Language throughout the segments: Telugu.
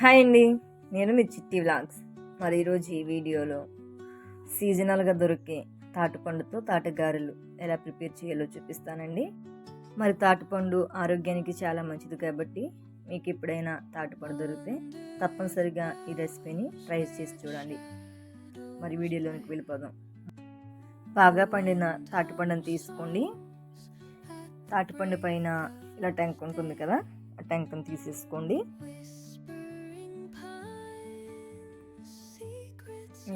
హాయ్ అండి. నేను మీ చిట్టి వ్లాగ్స్. మరి ఈరోజు ఈ వీడియోలో సీజనల్గా దొరికే తాటిపండుతో తాటగారెలు ఎలా ప్రిపేర్ చేయాలో చూపిస్తానండి. మరి తాటిపండు ఆరోగ్యానికి చాలా మంచిది కాబట్టి మీకు ఎప్పుడైనా తాటిపండు దొరికితే తప్పనిసరిగా ఈ రెసిపీని ట్రై చేసి చూడండి. మరి వీడియోలోనికి వెళ్ళిపోదాం. బాగా పండిన తాటిపండుని తీసుకోండి. తాటిపండు పైన ఇలా ట్యాంక్ ఉంటుంది కదా ఆ ట్యాంక్ని తీసేసుకోండి.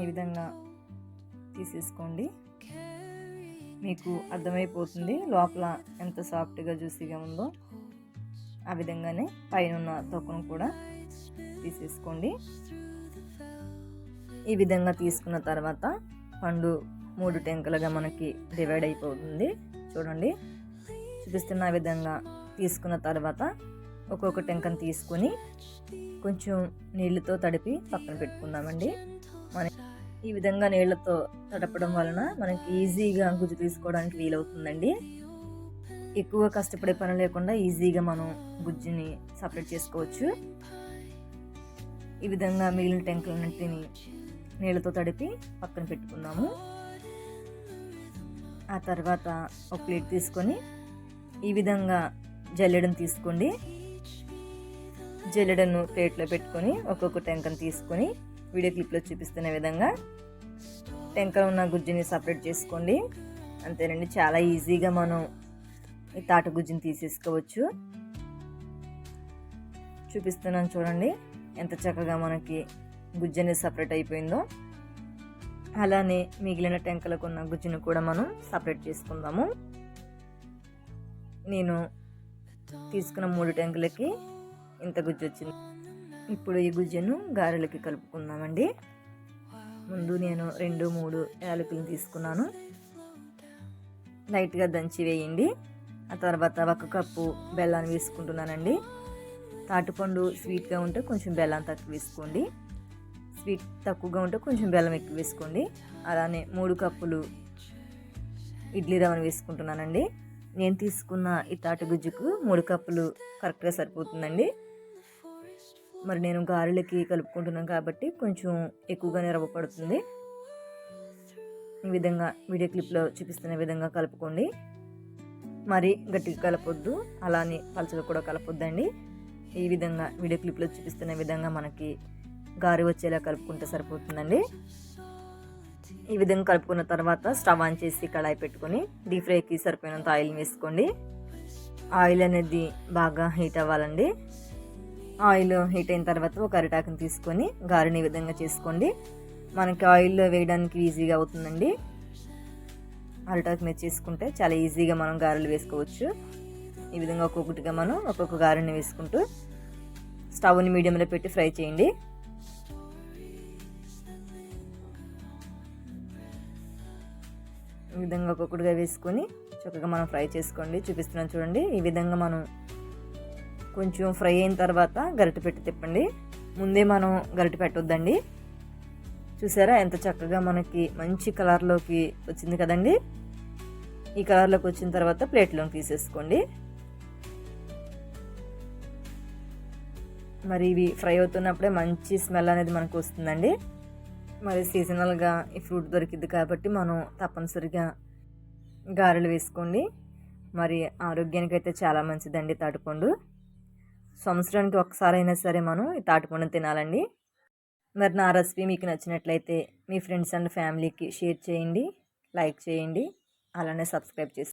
ఈ విధంగా తీసేసుకోండి. మీకు అర్థమైపోతుంది లోపల ఎంత సాఫ్ట్గా జ్యూసీగా ఉందో. ఆ విధంగానే పైన ఉన్న తొక్కను కూడా తీసేసుకోండి. ఈ విధంగా తీసుకున్న తర్వాత పండు మూడు టెంకలుగా మనకి డివైడ్ అయిపోతుంది. చూడండి. చూపిస్తున్న విధంగా తీసుకున్న తర్వాత ఒక్కొక్క టెంకను తీసుకొని కొంచెం నీళ్ళతో తడిపి పక్కన పెట్టుకుందామండి. మన ఈ విధంగా నీళ్ళతో తడపడం వలన మనకి ఈజీగా గుజ్జు తీసుకోవడానికి వీలవుతుందండి. ఎక్కువ కష్టపడే పని లేకుండా ఈజీగా మనం గుజ్జుని సపరేట్ చేసుకోవచ్చు. ఈ విధంగా మిగిలిన టెంకులన్నింటిని నీళ్ళతో తడిపి పక్కన పెట్టుకున్నాము ఆ తర్వాత ఒక ప్లేట్ తీసుకొని ఈ విధంగా జల్లెడను తీసుకోండి. జల్లెడను ప్లేట్లో పెట్టుకొని ఒక్కొక్క టెంకను తీసుకొని వీడియో క్లిప్లో చూపిస్తున్న విధంగా. టెంకలో ఉన్న గుజ్జుని సపరేట్ చేసుకోండి. అంతేనండి చాలా ఈజీగా మనం ఈ తాట గుజ్జుని తీసేసుకోవచ్చు. చూపిస్తున్నాను చూడండి ఎంత చక్కగా మనకి గుజ్జు అనేది సపరేట్ అయిపోయిందో. అలానే మిగిలిన టెంకలకు ఉన్న గుజ్జును కూడా మనం సపరేట్ చేసుకుందాము. నేను తీసుకున్న మూడు టెంకులకి ఇంత గుజ్జు వచ్చింది. ఇప్పుడు ఈ గుజ్జును గారెలకి కలుపుకుందామండి. ముందు నేను రెండు మూడు యాలకులు తీసుకున్నాను. లైట్గా దంచి వేయండి. ఆ తర్వాత ఒక కప్పు బెల్లాన్ని వేసుకుంటున్నానండి. తాటిపండు స్వీట్గా ఉంటే కొంచెం బెల్లం తక్కువ వేసుకోండి. స్వీట్ తక్కువగా ఉంటే కొంచెం బెల్లం ఎక్కువ వేసుకోండి. అలానే మూడు కప్పులు ఇడ్లీ రవ్వను వేసుకుంటున్నానండి. నేను తీసుకున్న ఈ తాటి గుజ్జుకు మూడు కప్పులు కరెక్ట్గా సరిపోతుందండి. మరి నేను గారెలకి కలుపుకుంటున్నాను కాబట్టి కొంచెం ఎక్కువగానే రవ్వ పడుతుంది. ఈ విధంగా వీడియో క్లిప్లో చూపిస్తున్న విధంగా కలుపుకోండి. మరి గట్టిగా కలపొద్దు అలానే పలచగా కూడా కలపొద్దండి. ఈ విధంగా వీడియో క్లిప్లో చూపిస్తున్న విధంగా మనకి గారి వచ్చేలా కలుపుకుంటే సరిపోతుందండి. ఈ విధంగా కలుపుకున్న తర్వాత స్టవ్ ఆన్ చేసి కడాయి పెట్టుకొని డీప్ ఫ్రైకి సరిపోయినంత ఆయిల్ వేసుకోండి. ఆయిల్ అనేది బాగా హీట్ అవ్వాలండి. ఆయిల్ హీట్ అయిన తర్వాత ఒక అరిటాకుని తీసుకొని గారెని ఈ విధంగా చేసుకోండి. మనకి ఆయిల్ వేయడానికి ఈజీగా అవుతుందండి. అరిటాకు మీద చేసుకుంటే చాలా ఈజీగా మనం గారెలు వేసుకోవచ్చు. ఈ విధంగా ఒక్కొక్కటిగా మనం ఒక్కొక్క గారెని వేసుకుంటూ స్టవ్ని మీడియంలో పెట్టి ఫ్రై చేయండి. ఈ విధంగా ఒక్కొక్కటిగా వేసుకొని చక్కగా మనం ఫ్రై చేసుకోండి. చూపిస్తున్నాను చూడండి. ఈ విధంగా మనం కొంచెం ఫ్రై అయిన తర్వాత గరిటె పెట్టి తిప్పండి. ముందే మనం గరిటె పెట్టొద్దండి. చూసారా ఎంత చక్కగా మనకి మంచి కలర్లోకి వచ్చింది కదండి? ఈ కలర్లోకి వచ్చిన తర్వాత ప్లేట్లోకి తీసేసుకోండి. మరి ఇవి ఫ్రై అవుతున్నప్పుడే మంచి స్మెల్ అనేది మనకు వస్తుందండి. మరి సీజనల్గా ఈ ఫ్రూట్ దొరికిద్ది కాబట్టి మనం తప్పనిసరిగా గారెలు వేసుకోండి. మరి ఆరోగ్యానికి అయితే చాలా మంచిదండి తాటిపండు. సంవత్సరానికి ఒకసారి అయినా సరే మనం ఈ తాటిపండు తినాలండి. మరి నా రెసిపీ మీకు నచ్చినట్లయితే మీ ఫ్రెండ్స్ అండ్ ఫ్యామిలీకి షేర్ చేయండి లైక్ చేయండి అలానే సబ్స్క్రైబ్ చేసి